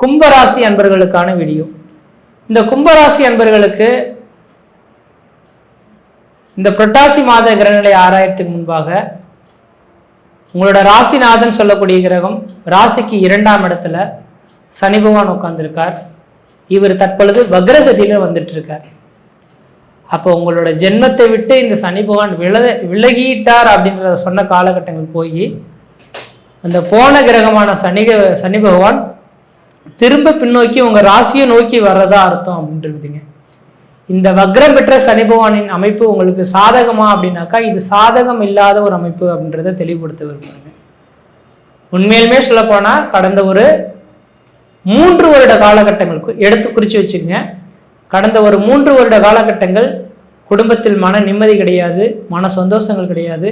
கும்பராசி அன்பர்களுக்கான வீடியோ இந்த கும்பராசி அன்பர்களுக்கு இந்த புரட்டாசி மாத கிரகநிலை ஆராயறதுக்கு முன்பாக உங்களோட ராசிநாதன் சொல்லக்கூடிய கிரகம் ராசிக்கு இரண்டாம் இடத்துல சனி பகவான் உட்கார்ந்துருக்கார். இவர் தற்பொழுது வக்ரகதியில் வந்துட்டு இருக்கார் அப்போ உங்களோட ஜென்மத்தை விட்டு இந்த சனி பகவான் வில விலகிட்டார் அப்படின்றத சொன்ன காலகட்டங்கள் போய் அந்த போன கிரகமான சனி சனி பகவான் திரும்ப பின்னோக்கி உங்க ராசியை நோக்கி வர்றதா அர்த்தம் அப்படின்றதுங்க இந்த வக்ரம் பெற்ற சனி பகவானின் அமைப்பு உங்களுக்கு சாதகமா அப்படின்னாக்கா இது சாதகம் இல்லாத ஒரு அமைப்பு அப்படின்றத தெளிவுபடுத்த விரும்புகிறேன் உண்மையிலுமே சொல்ல போனா கடந்த ஒரு மூன்று வருட காலகட்டங்களுக்கு எடுத்து குறிச்சு வச்சுக்கோங்க. கடந்த ஒரு மூன்று வருட காலகட்டங்கள் குடும்பத்தில் மன நிம்மதி கிடையாது மன சந்தோஷங்கள் கிடையாது.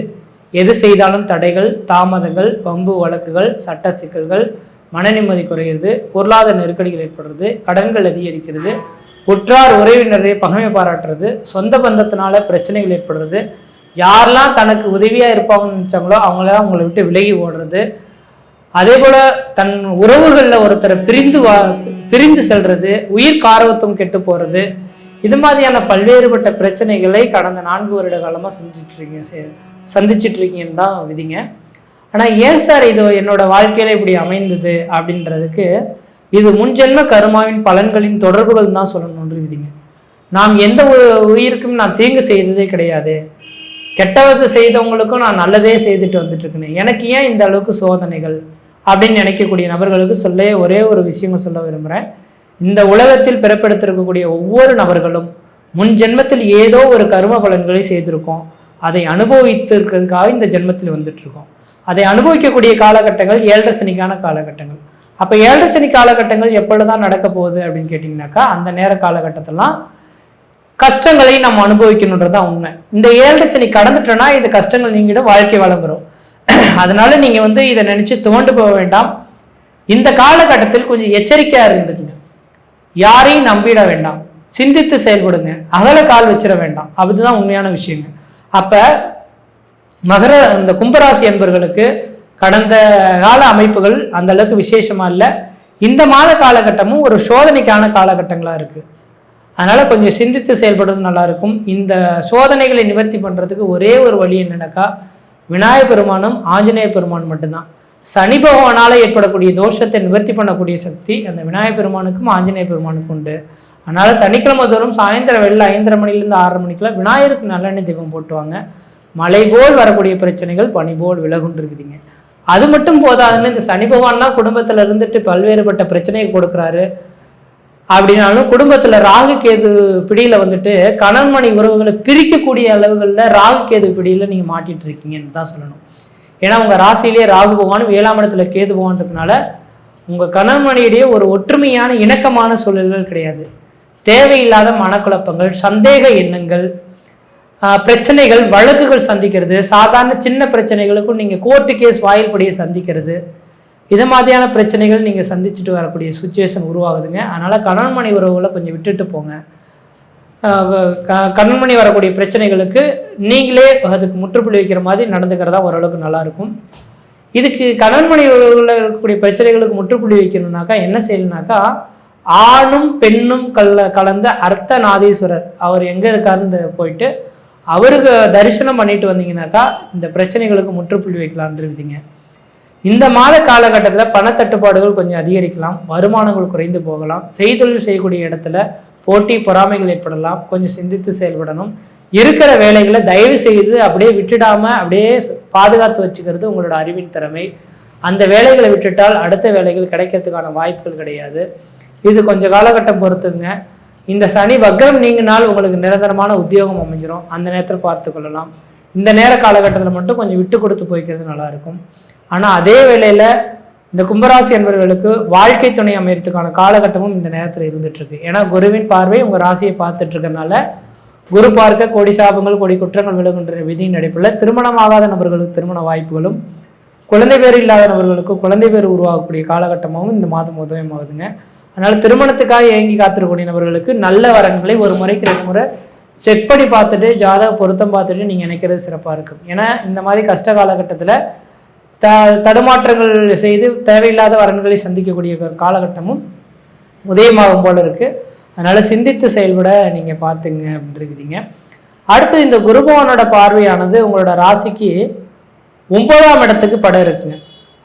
எது செய்தாலும் தடைகள் தாமதங்கள் பம்பு வழக்குகள் சட்ட சிக்கல்கள் மன நிம்மதி குறையிறது பொருளாதார நெருக்கடிகள் ஏற்படுறது கடன்கள் அதிகரிக்கிறது உற்றார் உறவினரை பகைமை பாராட்டுறது சொந்த பந்தத்தினால பிரச்சனைகள் ஏற்படுறது யாரெல்லாம் தனக்கு உதவியாக இருப்பாங்கன்னு நினச்சாங்களோ அவங்களாம் அவங்களை விட்டு விலகி ஓடுறது. அதே போல் தன் உறவுகளில் ஒருத்தரை பிரிந்து வா பிரிந்து செல்வது உயிர் காரவத்துவம் கெட்டு போகிறது இது மாதிரியான பல்வேறுபட்ட பிரச்சனைகளை கடந்த நான்கு வருட காலமாக சந்திச்சுட்டு இருக்கீங்க சே- சந்திச்சிட்டு இருக்கீங்கன்னு தான் விதிங்க. ஆனால் ஏன் சார் இது என்னோட வாழ்க்கையில் இப்படி அமைந்தது அப்படின்றதுக்கு இது முன்ஜென்ம கருமாவின் பலன்களின் தொடர்புகள் தான் சொல்லணும்னு விதிங்க நாம் எந்த உயிருக்கும் நான் தீங்கு செய்ததே கிடையாது. கெட்டவது செய்தவங்களுக்கும் நான் நல்லதே செய்துட்டு வந்துட்டு இருக்கேன் எனக்கு ஏன் இந்த அளவுக்கு சோதனைகள்? அப்படின்னு நினைக்கக்கூடிய நபர்களுக்கு சொல்ல ஒரே ஒரு விஷயம் சொல்ல விரும்புகிறேன் இந்த உலகத்தில் பிறப்பெடுத்திருக்கக்கூடிய ஒவ்வொரு நபர்களும் முன் ஜென்மத்தில் ஏதோ ஒரு கரும பலன்களை செய்திருக்கோம். அதை அனுபவித்திருக்கிறதுக்காக இந்த ஜென்மத்தில் வந்துட்டு இருக்கோம் அதை அனுபவிக்கக்கூடிய காலகட்டங்கள் ஏழரை சனிக்கான காலகட்டங்கள். அப்போ ஏழரை சனி காலகட்டங்கள் எப்பொழுதுதான் நடக்க போகுது அப்படின்னு கேட்டிங்கனாக்கா அந்த நேர காலகட்டத்தெல்லாம் கஷ்டங்களை நம்ம அனுபவிக்கணுன்றது தான் உண்மை. இந்த ஏழரை சனி கடந்துட்டோன்னா இந்த கஷ்டங்கள் நீங்கிடும் வாழ்க்கை வளம்புறோம் அதனால நீங்க வந்து இதை நினைச்சு துவண்டு போக வேண்டாம். இந்த காலகட்டத்தில் கொஞ்சம் எச்சரிக்கையா இருந்துக்குங்க. யாரையும் நம்பிட வேண்டாம். சிந்தித்து செயல்படுங்க. அகல கால் வச்சிட வேண்டாம். அதுதான் உண்மையான விஷயங்க. அப்போ மகர இந்த கும்பராசி என்பவர்களுக்கு கடந்த கால அமைப்புகள் அந்த அளவுக்கு விசேஷமா இல்லை. இந்த மாத காலகட்டமும் ஒரு சோதனைக்கான காலகட்டங்களா இருக்கு. அதனால கொஞ்சம் சிந்தித்து செயல்படுறது நல்லா இருக்கும். இந்த சோதனைகளை நிவர்த்தி பண்றதுக்கு ஒரே ஒரு வழி என்னன்னாக்கா விநாயகர் பெருமானும் ஆஞ்சநேய பெருமான் மட்டும்தான். சனி பகவானால ஏற்படக்கூடிய தோஷத்தை நிவர்த்தி பண்ணக்கூடிய சக்தி அந்த விநாயகர் பெருமானுக்கும் ஆஞ்சநேய பெருமானுக்கும் உண்டு. அதனால சனிக்கிழமை தோறும் சாயந்தரம் வெளில ஐந்தரை மணிலேருந்து ஆறரை மணிக்கெல்லாம் விநாயகருக்கு நல்லெண்ணெய் தீபம் போட்டுவாங்க. மலை போல் வரக்கூடிய பிரச்சனைகள் பனி போல் விலகுன்னு இருக்குதுங்க அது மட்டும் போதாதுன்னு இந்த சனி பகவான் குடும்பத்தில் இருந்துட்டு பல்வேறுபட்ட பிரச்சனையை கொடுக்குறாரு. அப்படின்னாலும் குடும்பத்தில் ராகு கேது பிடியில் வந்துட்டு கணவன்மணி உறவுகளை பிரிக்கக்கூடிய அளவுகளில் ராகு கேது பிடியில் நீங்கள் மாட்டிட்டு இருக்கீங்கன்னு தான் சொல்லணும். ஏன்னா உங்கள் ராசியிலேயே ராகு பகவான் ஏழாம் இடத்துல கேது பகவான் இருக்கனால கணவன் கணவன்மணியிடையே ஒரு ஒற்றுமையான இணக்கமான சூழல்கள் கிடையாது. தேவையில்லாத மனக்குழப்பங்கள் சந்தேக எண்ணங்கள் பிரச்சனைகள் வழக்குகள் சந்திக்கிறது. சாதாரண சின்ன பிரச்சனைகளுக்கும் நீங்கள் கோர்ட்டு கேஸ் வாயில்படியை சந்திக்கிறது. இதை மாதிரியான பிரச்சனைகள் நீங்கள் சந்திச்சுட்டு வரக்கூடிய சுச்சுவேஷன் உருவாகுதுங்க. அதனால் கணவன்மணி உறவுகளை கொஞ்சம் விட்டுட்டு போங்க. ஆஹ் க- வரக்கூடிய பிரச்சனைகளுக்கு நீங்களே அதுக்கு முற்றுப்புள்ளி வைக்கிற மாதிரி நடந்துக்கிறதா ஓரளவுக்கு நல்லாயிருக்கும். இதுக்கு கணவன்மணி உறவுகளில் இருக்கக்கூடிய பிரச்சனைகளுக்கு முற்றுப்புள்ளி வைக்கணும்னாக்கா என்ன செய்யணும்னாக்கா ஆணும் பெண்ணும் கல கலந்த அர்த்த நாதீஸ்வரர் அவர் எங்கே இருக்காருன்னு போயிட்டு அவருக்கு தரிசனம் பண்ணிட்டு வந்தீங்கன்னாக்கா இந்த பிரச்சனைகளுக்கு முற்றுப்புள்ளி வைக்கலாம்னு இருக்குதுங்க இந்த மாத காலகட்டத்தில் பணத்தட்டுப்பாடுகள் கொஞ்சம் அதிகரிக்கலாம் வருமானங்கள் குறைந்து போகலாம் செய்தொழில் செய்யக்கூடிய இடத்துல போட்டி பொறாமைகள் ஏற்படலாம் கொஞ்சம் சிந்தித்து செயல்படணும். இருக்கிற வேலைகளை தயவு செய்து அப்படியே விட்டுடாமல் அப்படியே பாதுகாத்து வச்சுக்கிறது உங்களோட அறிவின் திறமை. அந்த வேலைகளை விட்டுட்டால் அடுத்த வேலைகள் கிடைக்கிறதுக்கான வாய்ப்புகள் கிடையாது. இது கொஞ்சம் காலகட்டம் பொறுத்துங்க. இந்த சனி வக்ரம் நீங்கினால் உங்களுக்கு நிரந்தரமான உத்தியோகம் அமைஞ்சிரும். அந்த நேரத்தில் பார்த்து கொள்ளலாம். இந்த நேர காலகட்டத்தில் மட்டும் கொஞ்சம் விட்டு கொடுத்து போய்க்கிறது நல்லாயிருக்கும் ஆனால் அதே வேளையில் இந்த கும்பராசி என்பவர்களுக்கு வாழ்க்கை துணை அமையறதுக்கான காலகட்டமும் இந்த நேரத்தில் இருந்துகிட்ருக்கு ஏன்னா குருவின் பார்வை உங்கள் ராசியை பார்த்துட்டு இருக்கறனால குரு பார்க்க கோடி சாபங்கள் கோடி குற்றங்கள் விழுகின்ற விதியின் அடிப்பில் திருமணமாகாத நபர்களுக்கு திருமண வாய்ப்புகளும் குழந்தை பேர் இல்லாத நபர்களுக்கு குழந்தை பேர் உருவாகக்கூடிய காலகட்டமாகவும் இந்த மாதம் உதவியமாகுதுங்க அதனால திருமணத்துக்காக ஏங்கி காத்திருக்கக்கூடிய நபர்களுக்கு நல்ல வரன்களை ஒரு முறைக்கு ரெண்டு முறை செக் பண்ணி பார்த்துட்டு ஜாதக பொருத்தம் பார்த்துட்டு நீங்கள் நினைக்கிறது சிறப்பாக இருக்கும். ஏன்னா இந்த மாதிரி கஷ்ட காலகட்டத்தில் த தடுமாற்றங்கள் செய்து தேவையில்லாத வரன்களை சந்திக்கக்கூடிய ஒரு காலகட்டமும் உதயமாகும் போல இருக்கு. அதனால சிந்தித்து செயல்பட நீங்க பார்த்துங்க அப்படின்னு அடுத்து இந்த குருபவனோட பார்வையானது உங்களோட ராசிக்கு ஒன்பதாம் இடத்துக்கு படம் இருக்குங்க.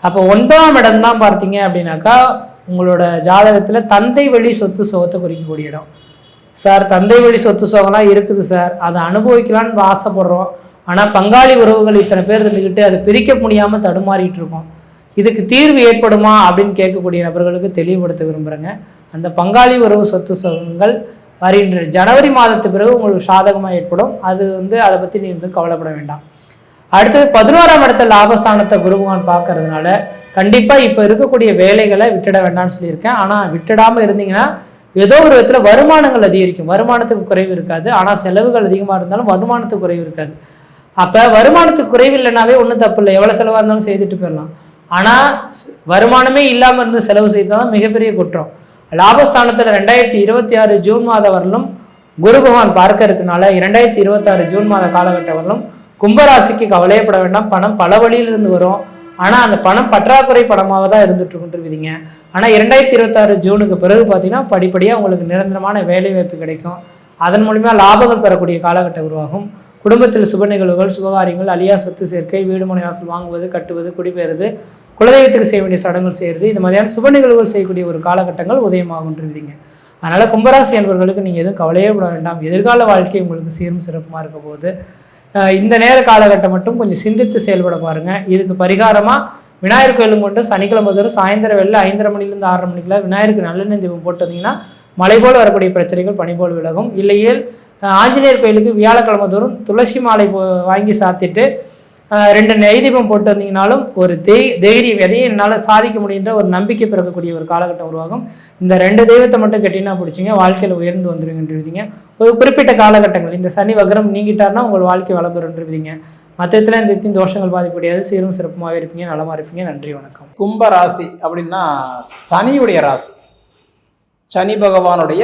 அப்போ ஒன்பதாம் இடம் தான் பார்த்தீங்க அப்படின்னாக்கா உங்களோட ஜாதகத்தில் தந்தை வழி சொத்து சுகத்தை குறிக்கக்கூடிய இடம். சார் தந்தை வழி சொத்து சுகம்லாம் இருக்குது சார். அதை அனுபவிக்கலான்னு ஆசைப்படுறோம். ஆனால் பங்காளி உறவுகள் இத்தனை பேர் இருந்துக்கிட்டு அதை பிரிக்க முடியாமல் தடுமாறிட்டு இருக்கோம். இதுக்கு தீர்வு ஏற்படுமா அப்படின்னு கேட்கக்கூடிய நபர்களுக்கு தெளிவுபடுத்த விரும்புகிறேங்க அந்த பங்காளி உறவு சொத்து சுகங்கள் வருகின்ற ஜனவரி மாதத்து பிறகு உங்களுக்கு சாதகமாக ஏற்படும். அது வந்து அதை பற்றி நீ வந்து கவலைப்பட வேண்டாம். அடுத்தது பதினோராம் இடத்த லாபஸ்தானத்தை குருபகவான் பார்க்கறதுனால கண்டிப்பாக இப்போ இருக்கக்கூடிய வேலைகளை விட்டுட வேண்டாம்னு சொல்லியிருக்கேன். ஆனால் விட்டுடாமல் இருந்தீங்கன்னா ஏதோ ஒரு விதத்தில் வருமானங்கள் அதிகரிக்கும். வருமானத்துக்கு குறைவு இருக்காது. ஆனால் செலவுகள் அதிகமாக இருந்தாலும் வருமானத்துக்கு குறைவு இருக்காது. அப்போ வருமானத்துக்கு குறைவு இல்லைனாவே ஒன்றும் தப்பு இல்லை. எவ்வளோ செலவாக இருந்தாலும் செய்துட்டு போயிடலாம். ஆனால் வருமானமே இல்லாமல் இருந்து செலவு செய்தால் தான் மிகப்பெரிய குற்றம். லாபஸ்தானத்தில் ரெண்டாயிரத்தி இருபத்தி ஆறு ஜூன் மாத வரலும் குரு பகவான் பார்க்க இருக்கனால இரண்டாயிரத்தி இருபத்தாறு ஜூன் மாத காலகட்டம் வரலும் கும்பராசிக்கு கவலையப்பட வேண்டாம். பணம் பல வழியிலிருந்து வரும். ஆனால் அந்த பணம் பற்றாக்குறை படமாக தான் இருந்துட்டு இருக்குன்றீங்க ஆனால் இரண்டாயிரத்தி இருபத்தாறு ஜூனுக்கு பிறகு பார்த்தீங்கன்னா படிப்படியாக உங்களுக்கு நிரந்தரமான வேலை வாய்ப்பு கிடைக்கும். அதன் மூலிமா லாபங்கள் பெறக்கூடிய காலகட்டம் உருவாகும். குடும்பத்தில் சுப நிகழ்வுகள் சுபகாரியங்கள் அழியா சொத்து சேர்க்கை வீடு மனை வாசல் வாங்குவது கட்டுவது குடிபெயர்வது குலதெய்வத்துக்கு செய்ய வேண்டிய சடங்குகள் செய்கிறது இந்த மாதிரியான சுப நிகழ்வுகள் செய்யக்கூடிய ஒரு காலகட்டங்கள் உதயமாகுன்றீங்க அதனால் கும்பராசி என்பவர்களுக்கு நீங்கள் எதுவும் கவலையே விட வேண்டாம். எதிர்கால வாழ்க்கை உங்களுக்கு சீரும் சிறப்புமாக இருக்க போகுது. இந்த நேர காலகட்டம் மட்டும் கொஞ்சம் சிந்தித்து செயல்பட பாருங்க. இதுக்கு பரிகாரமாக விநாயகர் கோயிலும் கொண்டு சனிக்கிழமை தோறும் சாயந்தரம் வெளில ஐந்தரை மணிலேருந்து ஆறரை மணிக்குள்ள விநாயகருக்கு நல்லெண்ணெய் தீபம் போட்டு வந்தீங்கன்னா மலை போல் வரக்கூடிய பிரச்சனைகள் பனி போல் விலகும். இல்லையேல் ஆஞ்சநேயர் கோயிலுக்கு வியாழக்கிழமை தோறும் துளசி மாலை போ- வாங்கி சாத்திட்டு ரெண்டு நெய் போட்டு வந்தீங்கனாலும் ஒரு தெய் தைரியம் எதையும் என்னால் சாதிக்க முடியுன்ற ஒரு நம்பிக்கை பிறக்கக்கூடிய ஒரு காலகட்டம் உருவாகும். இந்த ரெண்டு தெய்வத்தை மட்டும் கட்டினா பிடிச்சிங்க வாழ்க்கையில் உயர்ந்து வந்துருங்கன்றீங்க ஒரு குறிப்பிட்ட காலகட்டங்கள் இந்த சனி வக்ரம் நீங்கிட்டார்னா உங்கள் வாழ்க்கை வளபெறுன்றீங்க மற்றத்தில் இந்த இத்தின் தோஷங்கள் பாதிப்படையாது சீரும் சிறப்புமாகவே இருப்பீங்க நலமாக இருப்பீங்க நன்றி வணக்கம். கும்ப ராசி அப்படின்னா சனியுடைய ராசி. சனி பகவானுடைய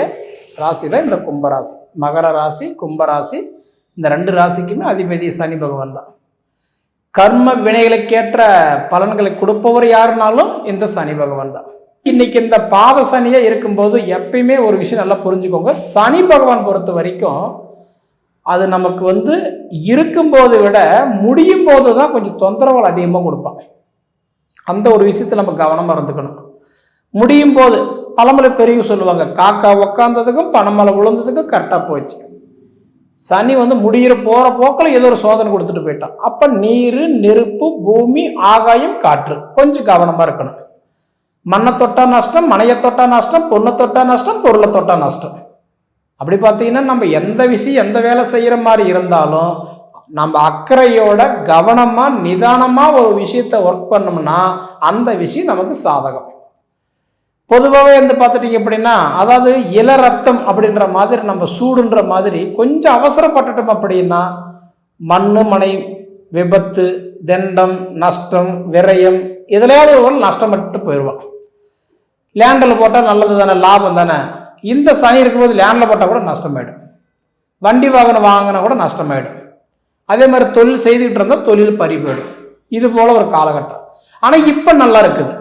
ராசி தான் இந்த கும்பராசி மகர ராசி கும்பராசி இந்த ரெண்டு ராசிக்குமே அதிபதி சனி பகவான் தான். கர்ம வினைகளுக்கேற்ற பலன்களை கொடுப்பவர் யாருனாலும் இந்த சனி பகவான் தான். இன்னைக்கு இந்த பாத சனியே இருக்கும்போது எப்பயுமே ஒரு விஷயம் நல்லா புரிஞ்சுக்கோங்க. சனி பகவான் பொறுத்த வரைக்கும் அது நமக்கு வந்து இருக்கும்போதை விட முடியும் போது தான் கொஞ்சம் தொந்தரவுகள் அதிகமாக கொடுப்பாங்க. அந்த ஒரு விஷயத்தை நம்ம கவனமாக இருந்துக்கணும். முடியும் போது பழமொழி பெரியவங்க சொல்லுவாங்க காக்கா உக்காந்ததுக்கும் பணமலை விழுந்ததுக்கும் கரெக்டாக போச்சு. சனி வந்து முடிகிற போகிற போக்கில் ஏதோ ஒரு சோதனை கொடுத்துட்டு போயிட்டான். அப்போ நீர் நெருப்பு பூமி ஆகாயம் காற்று கொஞ்சம் கவனமாக இருக்கணும். மண்ணை தொட்டா நஷ்டம் மனையை தொட்டா நஷ்டம் பொண்ணை தொட்டா நஷ்டம் பொருளை தொட்டா நஷ்டம். அப்படி பார்த்தீங்கன்னா நம்ம எந்த விஷயம் எந்த வேலை செய்கிற மாதிரி இருந்தாலும் நம்ம அக்கறையோட கவனமாக நிதானமாக ஒரு விஷயத்தை ஒர்க் பண்ணோம்னா அந்த விஷயம் நமக்கு சாதகம். பொதுவாகவே வந்து பார்த்துட்டீங்க அப்படின்னா அதாவது இள ரத்தம் அப்படின்ற மாதிரி நம்ம சூடுன்ற மாதிரி கொஞ்சம் அவசரப்பட்டுட்டோம் அப்படின்னா மண்ணு மனை விபத்து தண்டம் நஷ்டம் விரயம் எதுலையாவது ஒரு நஷ்டப்பட்டு போயிடுவான். லேண்டில் போட்டால் நல்லது தானே லாபம் தானே. இந்த சனி இருக்கும்போது லேண்டில் போட்டால் கூட நஷ்டமாயிடும். வண்டி வாகனம் வாங்கினா கூட நஷ்டமாயிடும். அதே மாதிரி தொழில் செய்துக்கிட்டு இருந்தால் தொழில் பறி போயிடும். இது போல் ஒரு காலகட்டம். ஆனால் இப்போ நல்லா இருக்குது.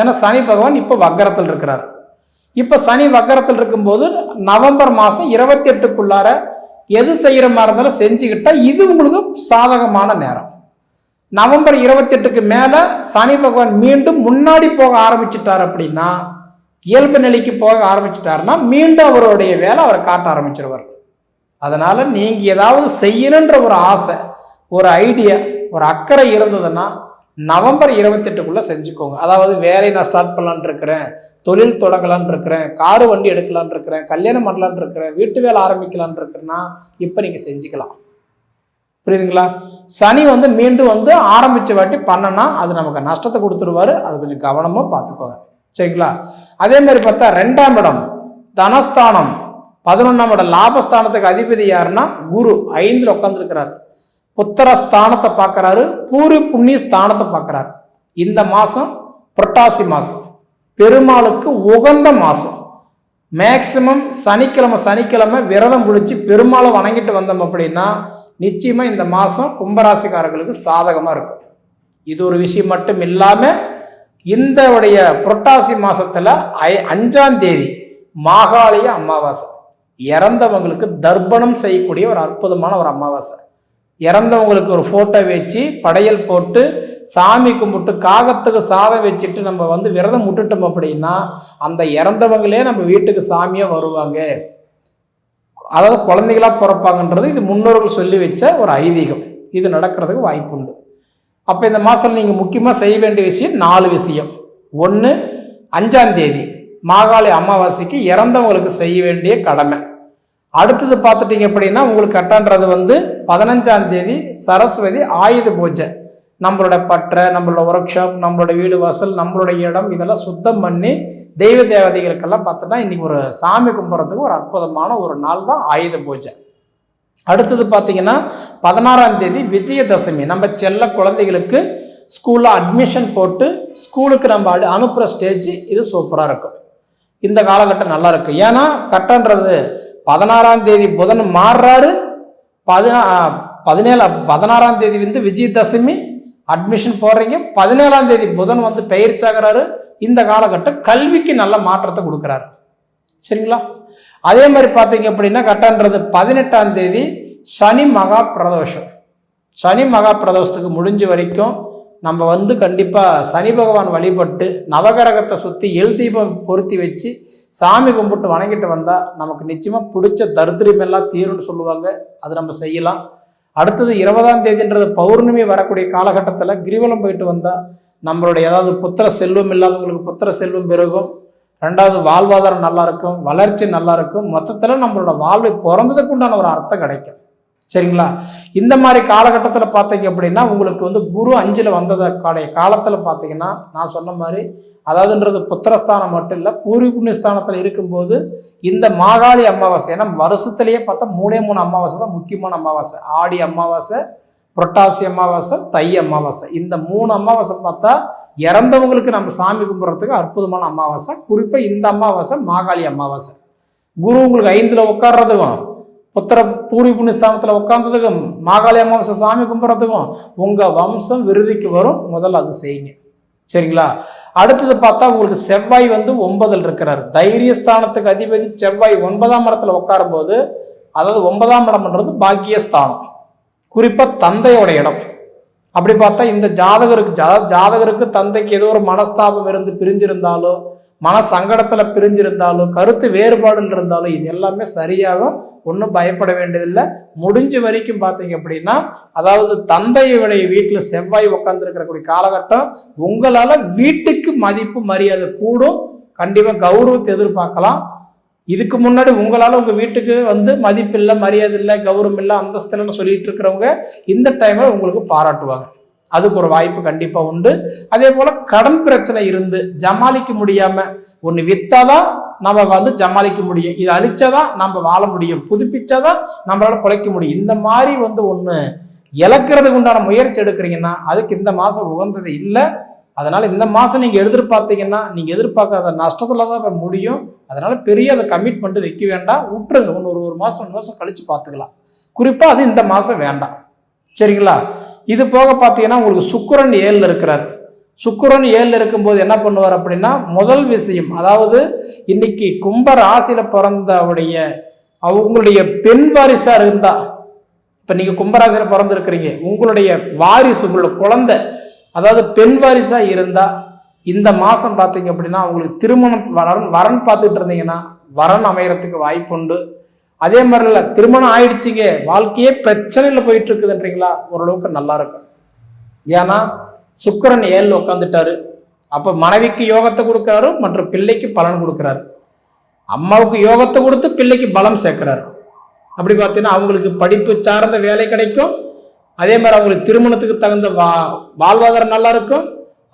ஏன்னா சனி பகவான் இப்போ வக்கரத்தில் இருக்கிறார். இப்போ சனி வக்கரத்தில் இருக்கும்போது நவம்பர் மாதம் இருபத்தி எட்டுக்குள்ளார எது செய்கிற மாதிரி இருந்தாலும் செஞ்சுக்கிட்டால் இது உங்களுக்கு சாதகமான நேரம். நவம்பர் இருபத்தெட்டுக்கு மேலே சனி பகவான் மீண்டும் முன்னாடி போக ஆரம்பிச்சிட்டார் அப்படின்னா இயல்பு நிலைக்கு போக ஆரம்பிச்சிட்டாருன்னா மீண்டும் அவருடைய வேலை அவர் காட்ட ஆரம்பிச்சிருவார். அதனால் நீங்கள் ஏதாவது செய்யணுன்ற ஒரு ஆசை ஒரு ஐடியா ஒரு அக்கறை இருந்ததுன்னா நவம்பர் இருபத்தெட்டுக்குள்ளே செஞ்சுக்கோங்க. அதாவது வேலை நான் ஸ்டார்ட் பண்ணலான் இருக்கிறேன் தொழில் தொடங்கலான் இருக்கிறேன் காரு வண்டி எடுக்கலான் இருக்கிறேன் கல்யாணம் பண்ணலான் இருக்கிறேன் வீட்டு வேலை ஆரம்பிக்கலான்னு இருக்கிறேன்னா இப்போ நீங்கள் செஞ்சுக்கலாம். புரியுதுங்களா? சனி வந்து மீண்டும் வந்து ஆரம்பிச்ச வாட்டி பண்ணனா அது நமக்கு நஷ்டத்தை கொடுத்துருவாரு. அது கொஞ்சம் கவனமாக பார்த்துக்கோங்க. சரிங்களா? அதே மாதிரி பார்த்தா ரெண்டாம் இடம் தனஸ்தானம். பதினொன்றாம் இடம் லாபஸ்தானத்துக்கு அதிபதி யாருன்னா குரு. ஐந்தில் உட்காந்துருக்கிறார் புத்திரஸ்தானத்தை பார்க்கறாரு பூரி புண்ணிய ஸ்தானத்தை பார்க்கறாரு. இந்த மாதம் புரட்டாசி மாதம் பெருமாளுக்கு உகந்த மாதம் மேக்சிமம் சனிக்கிழமை சனிக்கிழமை விரதம் பிடிச்சி பெருமாளை வணங்கிட்டு வந்தோம் அப்படின்னா நிச்சயமாக இந்த மாதம் கும்பராசிக்காரர்களுக்கு சாதகமாக இருக்கும். இது ஒரு விஷயம் மட்டும் இல்லாமல் இந்த உடைய புரட்டாசி மாதத்தில் ஐ அஞ்சாம் தேதி மாகாளிய அமாவாசை. இறந்தவங்களுக்கு தர்ப்பணம் செய்யக்கூடிய ஒரு அற்புதமான ஒரு அமாவாசை. இறந்தவங்களுக்கு ஒரு ஃபோட்டோ வச்சு படையல் போட்டு சாமி கும்பிட்டு காகத்துக்கு சாதம் வச்சுட்டு நம்ம வந்து விரதம் விட்டுட்டோம் அப்படின்னா அந்த இறந்தவங்களே நம்ம வீட்டுக்கு சாமியாக வருவாங்க. அதாவது குழந்தைகளாக பிறப்பாங்கன்றது இது முன்னோர்கள் சொல்லி வச்ச ஒரு ஐதீகம். இது நடக்கிறதுக்கு வாய்ப்பு உண்டு. அப்போ இந்த மாதத்தில் நீங்கள் முக்கியமாக செய்ய வேண்டிய விஷயம் நாலு விஷயம். ஒன்று அஞ்சாம் தேதி மாகாளி அமாவாசைக்கு இறந்தவங்களுக்கு செய்ய வேண்டிய கடமை. அடுத்தது பார்த்துட்டீங்க அப்படின்னா உங்களுக்கு கட்டன்றது வந்து பதினஞ்சாம் தேதி சரஸ்வதி ஆயுத பூஜை. நம்மளோட பற்றை நம்மளோட ஒர்க் ஷாப் நம்மளோட வீடு வாசல் நம்மளோட இடம் இதெல்லாம் சுத்தம் பண்ணி தெய்வ தேவதைகளுக்கெல்லாம் பார்த்தோன்னா இன்றைக்கி ஒரு சாமி கும்பிட்றதுக்கு ஒரு அற்புதமான ஒரு நாள் தான் ஆயுத பூஜை. அடுத்தது பார்த்தீங்கன்னா பதினாறாம் தேதி விஜயதசமி. நம்ம செல்ல குழந்தைகளுக்கு ஸ்கூலில் அட்மிஷன் போட்டு ஸ்கூலுக்கு நம்ம அடு அனுப்புகிற ஸ்டேஜ் இது சூப்பராக இருக்கும். இந்த காலகட்டம் நல்லா இருக்கு. ஏன்னா கட்டன்றது பதினாறாம் தேதி புதன் மாறுறாரு. பதினா பதினேழு பதினாறாம் தேதி வந்து விஜயதசமி அட்மிஷன் போடுறீங்க. பதினேழாம் தேதி புதன் வந்து பயிற்சியாகிறாரு இந்த காலகட்டம் கல்விக்கு நல்ல மாற்றத்தை கொடுக்குறாரு. சரிங்களா? அதே மாதிரி பார்த்தீங்க அப்படின்னா கட்டன்றது பதினெட்டாம் தேதி சனி மகா பிரதோஷம். சனி மகா பிரதோஷத்துக்கு முடிஞ்ச வரைக்கும் நம்ம வந்து கண்டிப்பாக சனி பகவான் வழிபட்டு நவகரகத்தை சுற்றி எல் தீபம் பொருத்தி வச்சு சாமி கும்பிட்டு வணங்கிட்டு வந்தால் நமக்கு நிச்சயமாக பிடிச்ச தரித்திரம் எல்லாம் தீரும்னு சொல்லுவாங்க. அது நம்ம செய்யலாம். அடுத்தது இருபதாம் தேதின்றது பௌர்ணமி வரக்கூடிய காலகட்டத்தில் கிரிவலம் போயிட்டு வந்தால் நம்மளுடைய ஏதாவது புத்திர செல்வம் இல்லாதவங்களுக்கு புத்திர செல்வம் பெருகும். ரெண்டாவது வாழ்வாதாரம் நல்லாயிருக்கும் வளர்ச்சி நல்லாயிருக்கும் மொத்தத்தில் நம்மளோட வாழ்வை பிறந்ததுக்கு உண்டான ஒரு அர்த்தம் கிடைக்கும். சரிங்களா? இந்த மாதிரி காலகட்டத்தில் பார்த்தீங்க அப்படின்னா உங்களுக்கு வந்து குரு அஞ்சில் வந்ததற்காடைய காலத்தில் பார்த்தீங்கன்னா நான் சொன்ன மாதிரி அதாவதுன்றது புத்திரஸ்தானம் மட்டும் இல்லை பூர்வ புண்ணியஸ்தானத்தில் இருக்கும்போது இந்த மாகாளி அமாவாசை ஏன்னா வருஷத்துலேயே பார்த்தா மூணே மூணு அமாவாசை தான் முக்கியமான அமாவாசை. ஆடி அமாவாசை புரட்டாசி அமாவாசை தை அமாவாசை. இந்த மூணு அமாவாசை பார்த்தா இறந்தவங்களுக்கு நம்ம சாமி கும்பிட்றதுக்கு அற்புதமான அமாவாசை. குறிப்பாக இந்த அமாவாசை மாகாளி அமாவாசை. குரு உங்களுக்கு ஐந்தில் உட்கார்றதுக்கும் உத்தர பூரி புண்ணியஸ்தானத்தில் உட்காந்ததுக்கும் மாகாளி அமாவாசை சாமி கும்பிட்றதுக்கும் உங்கள் வம்சம் விருதிக்கு வரும் முதல்ல அது செய்யுங்க. சரிங்களா? அடுத்தது பார்த்தா உங்களுக்கு செவ்வாய் வந்து ஒன்பதில் இருக்கிறார். தைரியஸ்தானத்துக்கு அதிபதி செவ்வாய் ஒன்பதாம் இடத்துல உட்காரும்போது அதாவது ஒன்பதாம் இடம்ன்றது பாக்கியஸ்தானம். குறிப்பாக தந்தையோட இடம். அப்படி பார்த்தா இந்த ஜாதகருக்கு ஜா- ஜாதகருக்கு தந்தைக்கு ஏதோ ஒரு மனஸ்தாபம் இருந்து பிரிஞ்சிருந்தாலோ மன சங்கடத்தில் பிரிஞ்சிருந்தாலோ கருத்து வேறுபாடுகள் இருந்தாலும் இது எல்லாமே சரியாகும் ஒன்றும் பயப்பட வேண்டியதில்லை. முடிஞ்ச வரைக்கும் பார்த்தீங்க அப்படின்னா அதாவது தந்தையுடைய வீட்டில் செவ்வாய் உட்காந்துருக்கிறக்கூடிய காலகட்டம் உங்களால் வீட்டுக்கு மதிப்பு மரியாதை கூடும். கண்டிப்பாக கௌரவத்தை எதிர்பார்க்கலாம். இதுக்கு முன்னாடி உங்களால் உங்கள் வீட்டுக்கு வந்து மதிப்பு இல்லை மரியாதை இல்லை கௌரவம் இல்லை அந்தஸ்தில்னு சொல்லிட்டு இருக்கிறவங்க இந்த டைமில் உங்களுக்கு பாராட்டுவாங்க. அதுக்கு ஒரு வாய்ப்பு கண்டிப்பாக உண்டு. அதே போல் கடன் பிரச்சனை இருந்து ஜமாளிக்க முடியாமல் ஒன்று வித்தாதான் நம்ம வந்து ஜமாளிக்க முடியும். இது அழிச்சாதான் நம்ம வாழ முடியும். புதுப்பிச்சாதான் நம்மளால பிழைக்க முடியும். இந்த மாதிரி வந்து ஒன்று இழக்கிறதுக்கு உண்டான முயற்சி எடுக்கிறீங்கன்னா அதுக்கு இந்த மாதம் உகந்தது இல்லை. அதனால இந்த மாதம் நீங்கள் எதிர்பார்த்தீங்கன்னா நீங்கள் எதிர்பார்க்காத நஷ்டத்தில் தான் முடியும். அதனால பெரிய அதை கமிட்மெண்ட் வைக்க வேண்டாம். விட்டுருங்க. ஒன்று ஒரு ஒரு மாதம் ரெண்டு மாதம் கழிச்சு பார்த்துக்கலாம். குறிப்பாக அது இந்த மாதம் வேண்டாம். சரிங்களா? இது போக பார்த்தீங்கன்னா உங்களுக்கு சுக்கரன் ஏழில் இருக்கிறார். சுக்கரன் ஏழில் இருக்கும்போது என்ன பண்ணுவார் அப்படின்னா முதல் விஷயம் அதாவது இன்னைக்கு கும்ப ராசியில் பிறந்தவுடைய அவங்களுடைய பெண் வாரிசாக இருந்தா இப்போ நீங்கள் கும்பராசியில் பிறந்திருக்கிறீங்க உங்களுடைய வாரிசு உங்களோட குழந்தை அதாவது பெண் வாரிசாக இருந்தால் இந்த மாதம் பார்த்தீங்க அப்படின்னா அவங்களுக்கு திருமணம் வரன் வரன் பார்த்துட்டு இருந்தீங்கன்னா வரன் அமையறதுக்கு வாய்ப்புண்டு. அதே மாதிரி இல்லை திருமணம் ஆயிடுச்சுங்க. வாழ்க்கையே பிரச்சனையில் போயிட்டு இருக்குதுன்றீங்களா ஓரளவுக்கு நல்லா இருக்கும் ஏன்னா சுக்கிரன் ஏழில் உட்காந்துட்டாரு அப்போ மனைவிக்கு யோகத்தை கொடுக்குறாரு மற்றும் பிள்ளைக்கு பலன் கொடுக்குறாரு. அம்மாவுக்கு யோகத்தை கொடுத்து பிள்ளைக்கு பலம் சேர்க்கிறாரு. அப்படி பார்த்தீங்கன்னா அவங்களுக்கு படிப்பு சார்ந்த வேலை கிடைக்கும். அதே மாதிரி அவங்களுக்கு திருமணத்துக்கு தகுந்த வா வாழ்வாதாரம் நல்லா இருக்கும்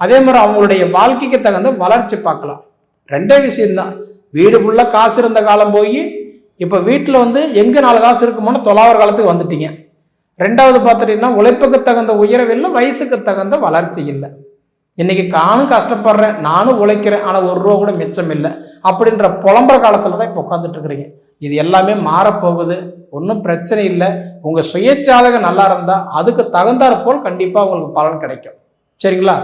அதே மாதிரி அவங்களுடைய வாழ்க்கைக்கு தகுந்த வளர்ச்சி பார்க்கலாம். ரெண்டே விஷயம்தான். வீடு ஃபுல்லாக காசு இருந்த காலம் போய் இப்போ வீட்டில் வந்து எங்கே நாலு காசு இருக்குமோன்னு தொலாவர் காலத்துக்கு வந்துட்டீங்க. ரெண்டாவது பார்த்துட்டீங்கன்னா உழைப்புக்கு தகுந்த உயரவில்லை இல்லை வயசுக்கு தகுந்த வளர்ச்சி இல்லை. இன்னைக்கு நானும் கஷ்டப்படுறேன் நானும் உழைக்கிறேன் ஆனால் ஒரு ரூபா கூட மிச்சம் இல்லை. அப்படின்ற புலம்புற காலத்தில் தான் இப்போ உட்காந்துட்டு இருக்கிறீங்க. இது எல்லாமே மாறப்போகுது. ஒன்றும் பிரச்சனை இல்லை. உங்கள் சுயச்சாதகம் நல்லா இருந்தால் அதுக்கு தகுந்தாற் போல் கண்டிப்பாக உங்களுக்கு பலன் கிடைக்கும். சரிங்களா?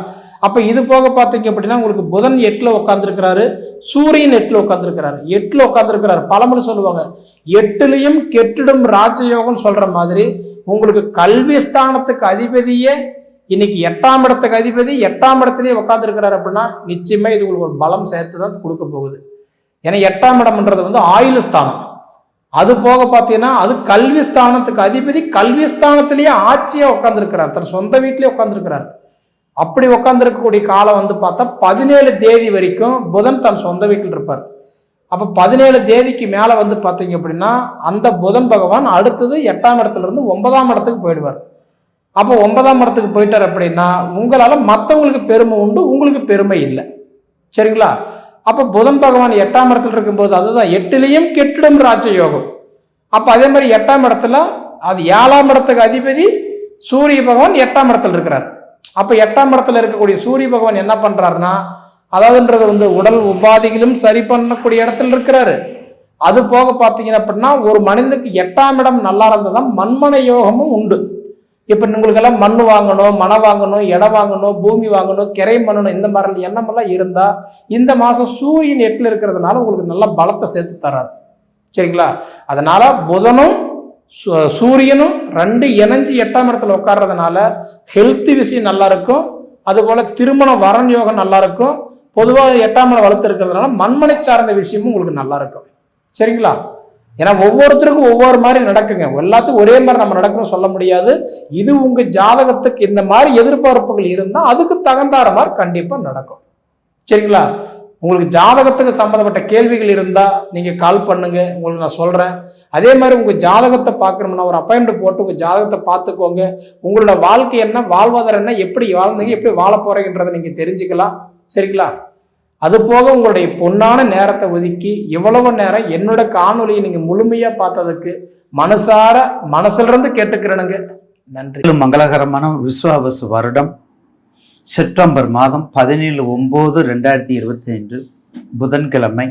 அப்போ இது போக பார்த்தீங்க அப்படின்னா உங்களுக்கு புதன் எட்டில் உட்காந்துருக்கிறாரு சூரியன் எட்டில் உட்காந்துருக்கிறாரு எட்டில் உட்காந்துருக்கிறாரு பலமுறை சொல்லுவாங்க. எட்டுலையும் கெட்டிடும் ராஜயோகம்னு சொல்கிற மாதிரி உங்களுக்கு கல்வி ஸ்தானத்துக்கு அதிபதியே இன்னைக்கு எட்டாம் இடத்துக்கு அதிபதி எட்டாம் இடத்துலயே உட்காந்துருக்கிறாரு அப்படின்னா நிச்சயமாக இது உங்களுக்கு ஒரு பலம் சேர்த்து தான் கொடுக்க போகுது. ஏன்னா எட்டாம் இடம்ன்றது வந்து ஆயுள் ஸ்தானம். அது போக பார்த்தீங்கன்னா அது கல்வி ஸ்தானத்துக்கு அதிபதி கல்வி ஸ்தானத்திலேயே ஆட்சியாக உட்காந்துருக்கிறார் தன் சொந்த வீட்டிலேயே உட்காந்துருக்கிறார் அப்படி உட்காந்துருக்கக்கூடிய காலம் வந்து பார்த்தா பதினேழு தேதி வரைக்கும் புதன் தன் சொந்த வீட்டில் இருப்பார். அப்போ பதினேழு தேதிக்கு மேலே வந்து பார்த்தீங்க அப்படின்னா அந்த புதன் பகவான் அடுத்தது எட்டாம் இடத்துலேருந்து ஒன்பதாம் இடத்துக்கு போயிடுவார். அப்போ ஒன்பதாம் இடத்துக்கு போயிட்டார் அப்படின்னா உங்களால் மற்றவங்களுக்கு பெருமை உண்டு உங்களுக்கு பெருமை இல்லை. சரிங்களா? அப்போ புதன் பகவான் எட்டாம் இடத்துல இருக்கும்போது அதுதான் எட்டுலேயும் கெட்டிடும் ராஜயோகம். அப்போ அதே மாதிரி எட்டாம் இடத்துல அது ஏழாம் இடத்துக்கு அதிபதி சூரிய பகவான் எட்டாம் இடத்துல இருக்கிறார். அப்போ எட்டாம் இடத்துல இருக்கக்கூடிய சூரிய பகவான் என்ன பண்ணுறாருன்னா அதாவதுன்றது வந்து உடல் உபாதிகளும் சரி பண்ணக்கூடிய இடத்துல இருக்கிறாரு. அது போக பார்த்தீங்கன்னா அப்படின்னா ஒரு மனிதனுக்கு எட்டாம் இடம் நல்லா இருந்ததான் மண்மனை யோகமும் உண்டு. இப்போ உங்களுக்கெல்லாம் மண் வாங்கணும் மனை வாங்கணும் இடம் வாங்கணும் பூமி வாங்கணும் கிரை பண்ணணும் இந்த மாதிரி எண்ணமெல்லாம் இருந்தால் இந்த மாதம் சூரியன் எட்டில் இருக்கிறதுனால உங்களுக்கு நல்ல பலத்தை சேர்த்து தர்றாரு சரிங்களா? அதனால புதனும் சூரியனும் ரெண்டு இணைஞ்சு எட்டாம் இடத்துல உட்கார்றதுனால ஹெல்த் விஷயம் நல்லா இருக்கும் அதுபோல திருமண வரன் யோகம் நல்லா இருக்கும் பொதுவாக எட்டாம் இடம் வளர்த்து இருக்கிறதுனால மண்மனை சார்ந்த விஷயமும் உங்களுக்கு நல்லா இருக்கும் சரிங்களா? ஏன்னா ஒவ்வொருத்தருக்கும் ஒவ்வொரு மாதிரி நடக்குங்க. எல்லாத்துக்கும் ஒரே மாதிரி நம்ம நடக்கணும் சொல்ல முடியாது. இது உங்க ஜாதகத்துக்கு இந்த மாதிரி எதிர்பார்ப்புகள் இருந்தால் அதுக்கு தகுந்தார மாதிரி கண்டிப்பாக நடக்கும். சரிங்களா? உங்களுக்கு ஜாதகத்துக்கு சம்மந்தப்பட்ட கேள்விகள் இருந்தால் நீங்கள் கால் பண்ணுங்க. உங்களுக்கு நான் சொல்கிறேன் அதே மாதிரி உங்கள் ஜாதகத்தை பார்க்கணும்னா ஒரு அப்பாயின்மெண்ட் போட்டு உங்கள் ஜாதகத்தை பார்த்துக்கோங்க. உங்களோட வாழ்க்கை என்ன வாழ்வாதாரம் என்ன எப்படி வாழ்ந்தீங்க எப்படி வாழ போகிறீங்கன்றதை நீங்கள் தெரிஞ்சுக்கலாம். சரிங்களா? அது போக உங்களுடைய பொன்னான நேரத்தை ஒதுக்கி இவ்வளவு நேரம் என்னோட காணொலியை நீங்கள் முழுமையாக பார்த்ததுக்கு மனசார மனசிலிருந்து கேட்டுக்கிறேனுங்க. நன்றி. மங்களகரமான விஸ்வாவசு வருடம். செப்டம்பர் மாதம் பதினேழு ஒம்பது ரெண்டாயிரத்தி இருபத்தி ஐந்து புதன்கிழமை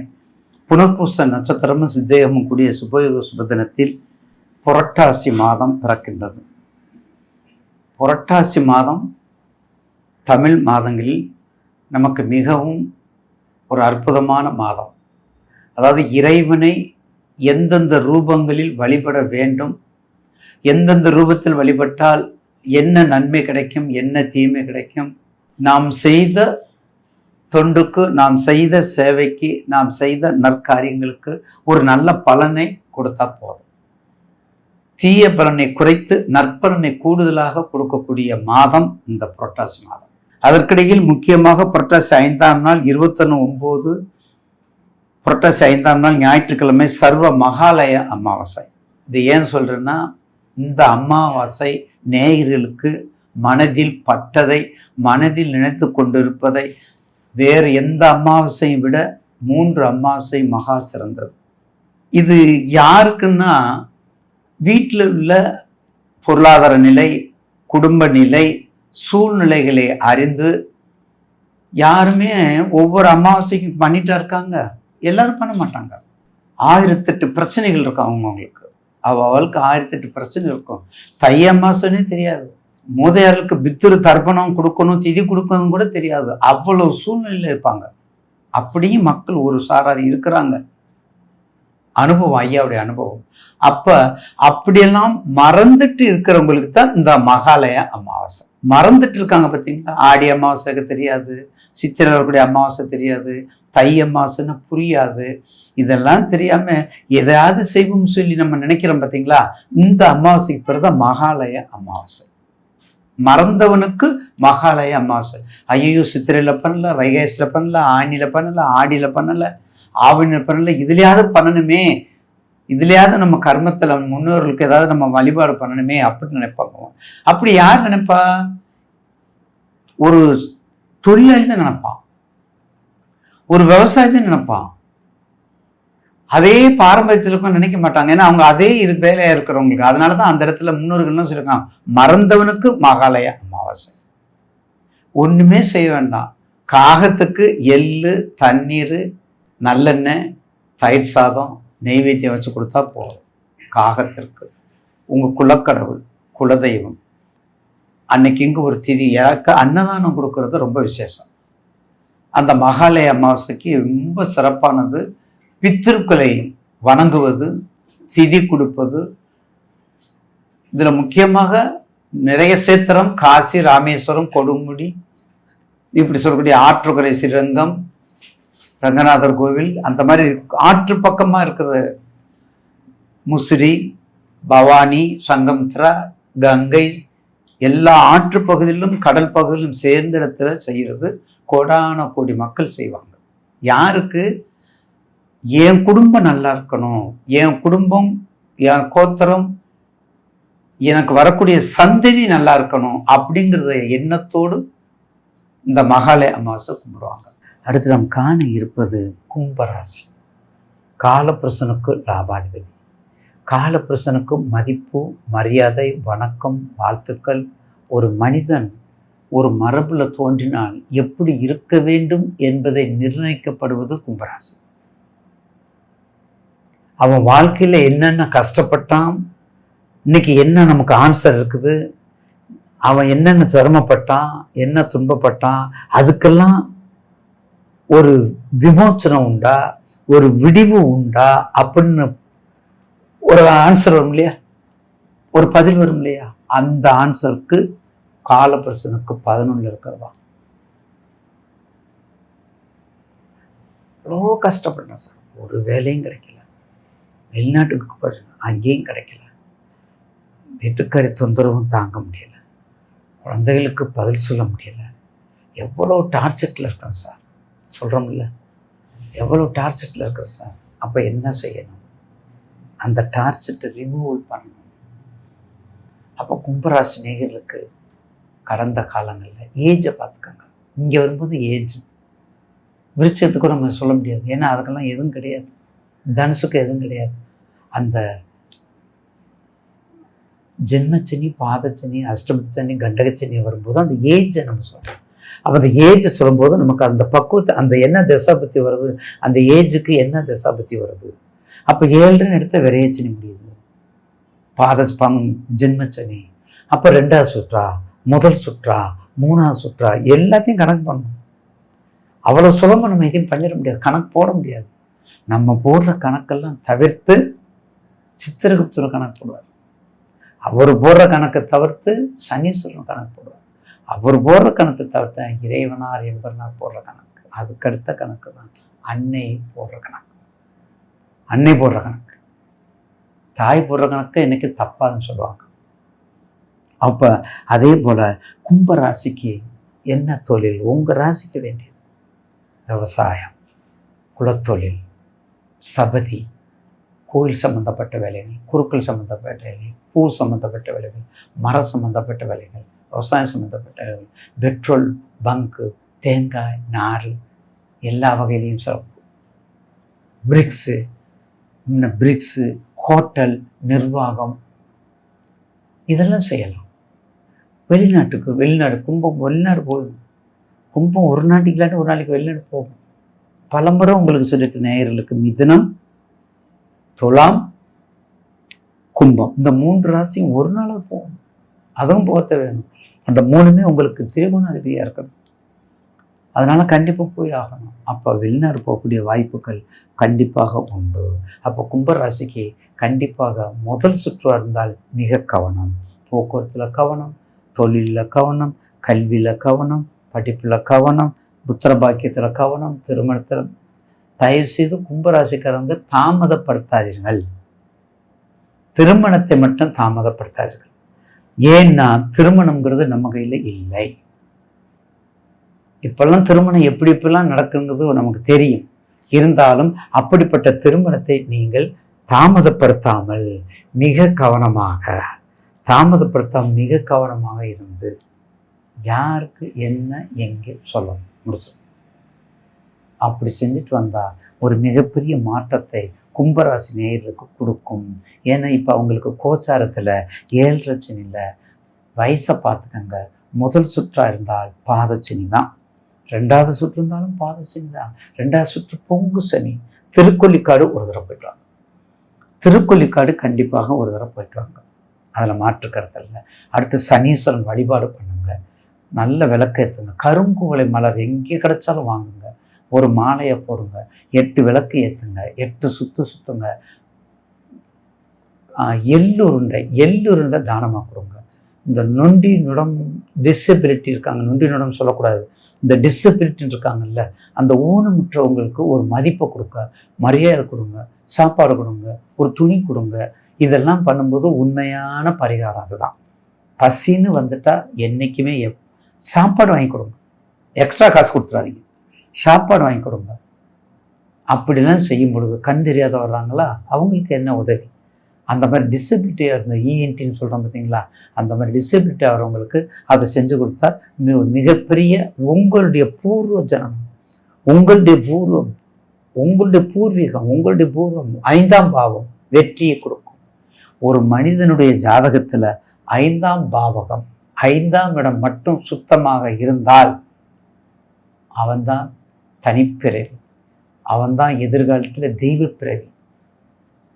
புனர்பூச நட்சத்திரமும் சித்தேகமும் கூடிய சுபயோக சுபதினத்தில் புரட்டாசி மாதம் பிறக்கின்றது. புரட்டாசி மாதம் தமிழ் மாதங்களில் நமக்கு மிகவும் ஒரு அற்புதமான மாதம். அதாவது இறைவனை எந்தெந்த ரூபங்களில் வழிபட வேண்டும் எந்தெந்த ரூபத்தில் வழிபட்டால் என்ன நன்மை கிடைக்கும் என்ன தீமை கிடைக்கும் நாம் செய்த தொண்டுக்கு நாம் செய்த சேவைக்கு நாம் செய்த நற்காரியங்களுக்கு ஒரு நல்ல பலனை கொடுத்தா போதும். தீய பலனை குறைத்து நற்பலனை கூடுதலாக கொடுக்கக்கூடிய மாதம் இந்த புரட்டாசி மாதம். அதற்கிடையில் முக்கியமாக புரட்டாசி ஐந்தாம் நாள் இருபத்தொன்று ஒம்பது புரட்டாசி ஐந்தாம் நாள் ஞாயிற்றுக்கிழமை சர்வ மகாலய அமாவாசை. இது ஏன் சொல்றேன்னா இந்த அமாவாசை நேயர்களுக்கு மனதில் பட்டதை மனதில் நினைத்து கொண்டிருப்பதை வேறு எந்த அமாவாசையும் விட மூன்று அமாவாசை மகா சிறந்தது. இது யாருக்குன்னா வீட்டில் உள்ள பொருளாதார நிலை குடும்ப நிலை சூழ்நிலைகளை அறிந்து யாருமே ஒவ்வொரு அமாவாசைக்கும் பண்ணிட்டா இருக்காங்க. எல்லாரும் பண்ண மாட்டாங்க. ஆயிரத்தெட்டு பிரச்சனைகள் இருக்கும் அவங்கவுங்களுக்கு. அவளுக்கு ஆயிரத்தெட்டு பிரச்சனை இருக்கும். தை அமாவாசைன்னே தெரியாது. மூதையாருக்கு பித்துரு தர்ப்பணம் கொடுக்கணும் திதி கொடுக்கணும் கூட தெரியாது. அவ்வளவு சூழ்நிலையில இருப்பாங்க. அப்படியும் மக்கள் ஒரு சாரார் இருக்கிறாங்க. அனுபவம் ஐயாவுடைய அனுபவம். அப்ப அப்படியெல்லாம் மறந்துட்டு இருக்கிறவங்களுக்கு தான் இந்த மகாலய அமாவாசை. மறந்துட்டு இருக்காங்க பார்த்தீங்களா ஆடி அமாவாசைக்கு தெரியாது சித்திரை வரக்கூடிய அமாவாசை தெரியாது தை அமாவாசைன்னு புரியாது. இதெல்லாம் தெரியாம எதையாவது செய்வோம்னு சொல்லி நம்ம நினைக்கிறோம் பார்த்தீங்களா இந்த அமாவாசைக்கு பிறகு மகாலய அமாவாசை. மறந்தவனுக்கு மகாலய அமாவாசை ஐயோ சித்திரையில பண்ணல வைகாசில பண்ணல ஆணியில் பண்ணல ஆடியில பண்ணல ஆவணியில் பண்ணல இதுலையாவது பண்ணணுமே. இதுலையாவது நம்ம கர்மத்துல முன்னோர்களுக்கு ஏதாவது நம்ம வழிபாடு பண்ணணுமே அப்படின்னு நினைப்பாங்க அப்படி யார் நினைப்பா? ஒரு தொழிலாளி தான் நினைப்பான் ஒரு விவசாயி தான் நினைப்பான் அதே பாரம்பரியத்தில் இருக்கும் நினைக்க மாட்டாங்க. ஏன்னா அவங்க அதே இது வேலையா இருக்கிறவங்களுக்கு. அதனால தான் அந்த இடத்துல முன்னோர்கள்னு சொல்லியிருக்காங்க? மறந்தவனுக்கு மகாலய அமாவாசை. ஒன்றுமே செய்ய வேண்டாம். காகத்துக்கு எள்ளு தண்ணீர் நல்லெண்ணெய் தயிர் சாதம் நெய்வேத்தியம் வச்சு கொடுத்தா போதும். காகத்திற்கு. உங்கள் குலக்கடவுள் குலதெய்வம். அன்னைக்கு இங்கே ஒரு திதி யாருக்கு அன்னதானம் கொடுக்கறது ரொம்ப விசேஷம். அந்த மகாலய அமாவாசைக்கு ரொம்ப சிறப்பானது. பித்திருக்களை வணங்குவது திதி கொடுப்பது. இதில் முக்கியமாக நிறைய சேத்திரம் காசி ராமேஸ்வரம் கொடுமுடி இப்படி சொல்லக்கூடிய ஆற்றுக்கரை ஸ்ரீரங்கம் ரங்கநாதர் கோவில் அந்த மாதிரி ஆற்று பக்கமாக இருக்கிற முசிறி பவானி சங்கமித்ரா கங்கை எல்லா ஆற்று பகுதியிலும் கடல் பகுதியிலும் சேர்ந்த இடத்துல செய்கிறது கோடான கோடி மக்கள் செய்வாங்க. யாருக்கு? என் குடும்பம் நல்லா இருக்கணும். என் குடும்பம் என் கோத்தரம் எனக்கு வரக்கூடிய சந்ததி நல்லா இருக்கணும் அப்படிங்கிறத எண்ணத்தோடு இந்த மகாலய அமாவாசை கும்பிடுவாங்க. அடுத்து நாம் காண இருப்பது கும்பராசி. காலப்பிரசனுக்கு லாபாதிபதி. காலப்பிரசனுக்கு மதிப்பு மரியாதை வணக்கம் வாழ்த்துக்கள். ஒரு மனிதன் ஒரு மரபில் தோன்றினால் எப்படி இருக்க வேண்டும் என்பதை நிர்ணயிக்கப்படுவது கும்பராசி. அவன் வாழ்க்கையில் என்னென்ன கஷ்டப்பட்டான்? இன்னைக்கு என்ன நமக்கு ஆன்சர் இருக்குது? அவன் என்னென்ன சிரமப்பட்டான்? என்ன துன்பப்பட்டான்? அதுக்கெல்லாம் ஒரு விமோச்சனம் உண்டா? ஒரு விடிவு உண்டா? அப்படின்னு ஒரு ஆன்சர் வரும் இல்லையா? ஒரு பதில் வரும் இல்லையா? அந்த ஆன்சருக்கு காலபர்சனுக்கு பதினொன்று இருக்கிறதா எவ்வளோ கஷ்டப்பட்டேன் சார். ஒரு வேலையும் கிடைக்கல. வெளிநாட்டுக்கு போகிறேன் அங்கேயும் கிடைக்கல. வீட்டுக்காரி தொந்தரவும் தாங்க முடியல. குழந்தைகளுக்கு பதில் சொல்ல முடியல. எவ்வளோ டார்ச்செட்டில் இருக்கேன் சார். சொல்கிறோம்ல எவ்வளோ டார்ச்செட்டில் இருக்கிறோம் சார். அப்போ என்ன செய்யணும்? அந்த டார்ச்செட்டை ரிமூவல் பண்ணணும். அப்போ கும்பராசி நேயர்களுக்கு கடந்த காலங்களில் ஏஜை பார்த்துக்கோங்க. இங்கே வரும்போது ஏஜ். விருட்சத்துக்கும் நம்ம சொல்ல முடியாது. ஏன்னா அதுக்கெல்லாம் எதுவும் கிடையாது. தனுசுக்கு எதுவும் கிடையாது. அந்த ஜென்மச்சனி பாதச்சனி அஷ்டமச்சனி கண்டகச்சனி வரும்போது அந்த ஏஜை நம்ம சொல்லணும் அப்போ அந்த ஏஜ் சொல்லும்போது நமக்கு அந்த பக்குவத்தை அந்த என்ன தசாபத்தி வருது அந்த ஏஜுக்கு என்ன தசாபத்தி வருது? அப்போ ஏழுன்னு எடுத்த விரையச்சனி முடியுது. பாத பங் ஜென்மச்சனி. அப்போ ரெண்டாவது சுற்றா முதல் சுற்றா மூணாவது சுற்றா எல்லாத்தையும் கணக்கு பண்ணணும். அவ்வளோ சுலபம் நம்ம எதையும் பண்ணிட முடியாது. கணக்கு போட முடியாது. நம்ம போடுற கணக்கெல்லாம் தவிர்த்து சித்திரகுப்தர் கணக்கு போடுவார். அவர் போடுற கணக்கை தவிர்த்து சனீஸ்வரன் கணக்கு போடுவார். அவர் போடுற கணக்கை தவிர்த்து இறைவனார் என்பனார் போடுற கணக்கு. அதுக்கடுத்த கணக்கு தான் அன்னை போடுற கணக்கு. அன்னை போடுற கணக்கு. தாய் போடுற கணக்கு என்னைக்கு தப்பாதுன்னு சொல்லுவாங்க. அப்போ அதே போல் கும்ப ராசிக்கு என்ன தொழில்? உங்கள் ராசிக்கு வேண்டியது? விவசாயம் குலத்தொழில். சபதி கோயில் சம்மந்தப்பட்ட வேலைகள் குருக்கள் சம்மந்தப்பட்ட வேலைகள் பூ சம்மந்தப்பட்ட வேலைகள் மரம் சம்மந்தப்பட்ட வேலைகள் விவசாயம் சம்மந்தப்பட்ட வேலைகள் பெட்ரோல் பங்கு தேங்காய் நார் எல்லா வகையிலையும் சிறப்பு. பிரிக்ஸு பிரிக்ஸு ஹோட்டல் நிர்வாகம் இதெல்லாம் செய்யலாம். வெளிநாட்டுக்கு வெளிநாடு கும்பம் வெளிநாடு போகும் கும்பம் ஒரு நாட்டுக்கு இல்லாட்டி ஒரு நாளைக்கு வெளிநாடு போகும் பலமுறை உங்களுக்கு சொல்லிட்டு நேயர்களுக்கு மிதனம் துலாம் கும்பம். இந்த மூன்று ராசியும் ஒரு நாளாக போகும் அதுவும் போகத்த வேணும். அந்த மூணுமே உங்களுக்கு திரிகோணாதிபதியாக இருக்கணும். அதனால கண்டிப்பாக போய் ஆகணும். அப்போ வெளிநாடு போகக்கூடிய வாய்ப்புகள் கண்டிப்பாக உண்டு. அப்போ கும்பராசிக்கு கண்டிப்பாக முதல் சுற்றுவாக இருந்தால் மிக கவனம். போக்குவரத்தில் கவனம் தொழிலில் கவனம் கல்வியில் கவனம் படிப்பில் கவனம் புத்திர பாக்கியத்தில் கவனம் திருமணத்தில் தயவு செய்து கும்பராசிக்காரங்க தாமதப்படுத்தாதீர்கள். திருமணத்தை மட்டும் தாமதப்படுத்தாதீர்கள். ஏன்னா திருமணங்கிறது நம்ம கையில் இல்லை. இப்பெல்லாம் திருமணம் எப்படி எப்படிலாம் நடக்குங்கிறது நமக்கு தெரியும். இருந்தாலும் அப்படிப்பட்ட திருமணத்தை நீங்கள் தாமதப்படுத்தாமல் மிக கவனமாக தாமதப்படுத்தாமல் மிக கவனமாக இருந்து யாருக்கு என்ன எங்கே சொல்லணும்? முடிச்சோம். அப்படி செஞ்சுட்டு வந்தால் ஒரு மிகப்பெரிய மாற்றத்தை கும்பராசி நேயர்களுக்கு கொடுக்கும். ஏன்னா இப்போ அவங்களுக்கு கோச்சாரத்தில் ஏழரை சனியில் வயசை பார்த்துக்கங்க. முதல் சுற்றாக இருந்தால் பாதச்சனி தான். ரெண்டாவது சுற்று இருந்தாலும் பாதச்சனி தான். ரெண்டாவது சுற்று பொங்கு சனி. திருக்கொல்லிக்காடு ஒரு தடவை போய்ட்டுவாங்க திருக்கொல்லிக்காடு கண்டிப்பாக ஒரு தடவை போயிட்டு வாங்க. அதில் மாற்றுக்கிறது இல்லை. அடுத்து சனீஸ்வரன் வழிபாடு பண்ணுங்க நல்ல விளக்கேற்றுங்க கருங்குவளை மலர் எங்கே கிடைச்சாலும் வாங்குங்க. ஒரு மாலையை போடுங்க. எட்டு விளக்கு ஏற்றுங்க எட்டு சுத்து சுத்துங்க. எள்ளுருண்டை எள்ளுருண்டை தானமாக கொடுங்க. இந்த நொண்டி நுடம் டிசபிலிட்டி இருக்காங்க. நொண்டி நுடம் சொல்லக்கூடாது. இந்த டிசபிலிட்டின்னு இருக்காங்கல்ல அந்த ஊனமுற்றவங்களுக்கு ஒரு மதிப்பை கொடுக்க மரியாதை கொடுங்க. சாப்பாடு கொடுங்க. ஒரு துணி கொடுங்க. இதெல்லாம் பண்ணும்போது உண்மையான பரிகாரம் அதுதான். பசின்னு வந்துட்டால் என்றைக்குமே எப் சாப்பாடு வாங்கி கொடுங்க. எக்ஸ்ட்ரா காசு கொடுத்துறாதீங்க. சாப்பாடு வாங்கி கொடுங்க. அப்படிலாம் செய்யும் பொழுது கண் தெரியாத வர்றாங்களா அவங்களுக்கு என்ன உதவி? அந்த மாதிரி டிசபிலிட்டியாக இருந்த இஎன்டின்னு சொல்கிறோம் பார்த்தீங்களா? அந்த மாதிரி டிசபிலிட்டி ஆகிறவங்களுக்கு அதை செஞ்சு கொடுத்தா மிக மிகப்பெரிய உங்களுடைய பூர்வ ஜனனம் உங்களுடைய பூர்வம் உங்களுடைய பூர்வீகம் உங்களுடைய பூர்வம் ஐந்தாம் பாவம் வெற்றியை கொடுக்கும். ஒரு மனிதனுடைய ஜாதகத்தில் ஐந்தாம் பாவகம் ஐந்தாம் இடம் மட்டும் சுத்தமாக இருந்தால் அவன்தான் தனிப்பிறவி. அவன்தான் எதிர்காலத்தில் தெய்வ பிறவி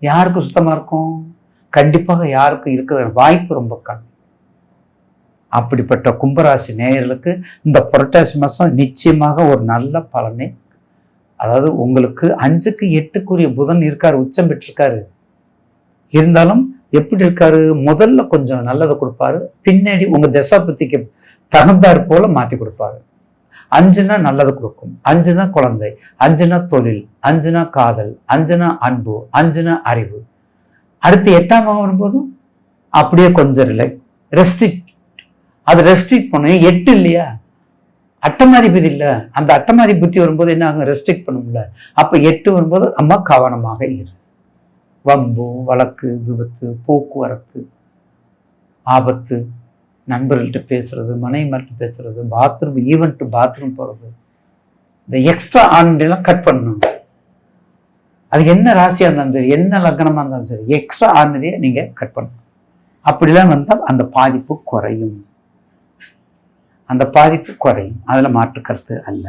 யாருக்கு சுத்தமாக இருக்கும்? கண்டிப்பாக யாருக்கு இருக்கிற வாய்ப்பு ரொம்ப கம்மி. அப்படிப்பட்ட கும்பராசி நேயர்களுக்கு இந்த புரட்டாசி மாதம் நிச்சயமாக ஒரு நல்ல பலனை அதாவது உங்களுக்கு அஞ்சுக்கு எட்டுக்குரிய புதன் இருக்கார் உச்சம் பெற்றிருக்காரு. இருந்தாலும் எப்படி இருக்காரு? முதல்ல கொஞ்சம் நல்லதை கொடுப்பாரு. பின்னாடி உங்க தசாபத்திக்கு தகுந்தாற் போல மாத்தி கொடுப்பாரு. அஞ்சுனா நல்லது கொடுக்கும். அஞ்சுனா குழந்தை அஞ்சுனா தொழில் அஞ்சுனா காதல் அஞ்சுனா அன்பு அஞ்சுனா அறிவு. அடுத்து எட்டாம் பாகம் வரும்போதும் அப்படியே கொஞ்சம் இல்லை ரெஸ்ட்ரிக்ட் அது ரெஸ்ட்ரிக்ட் பண்ணும். எட்டு இல்லையா? அட்டமாதிபதி இல்லை. அந்த அட்டமாதி புத்தி வரும்போது என்ன ஆகும்? ரெஸ்ட்ரிக்ட் பண்ணும்ல. அப்போ எட்டு வரும்போது அம்மா கவனமாக இரு. வம்பு வழக்கு விபத்து போக்குவரத்து ஆபத்து நண்பர்கள்ட்ட பேசுறது மனைவிமார்கிட்ட பேசுறது பாத்ரூம் ஈவன் டு பாத்ரூம் போகிறது இந்த எக்ஸ்ட்ரா ஆண்லாம் கட் பண்ணணும். அது என்ன ராசியாக இருந்தாலும் சரி என்ன லக்னமாக இருந்தாலும் சரி எக்ஸ்ட்ரா ஆர்டினரியை நீங்கள் கட் பண்ணணும். அப்படிலாம் வந்தால் அந்த பாதிப்பு குறையும். அந்த பாதிப்பு குறையும். அதில் மாற்று கருத்து அல்ல.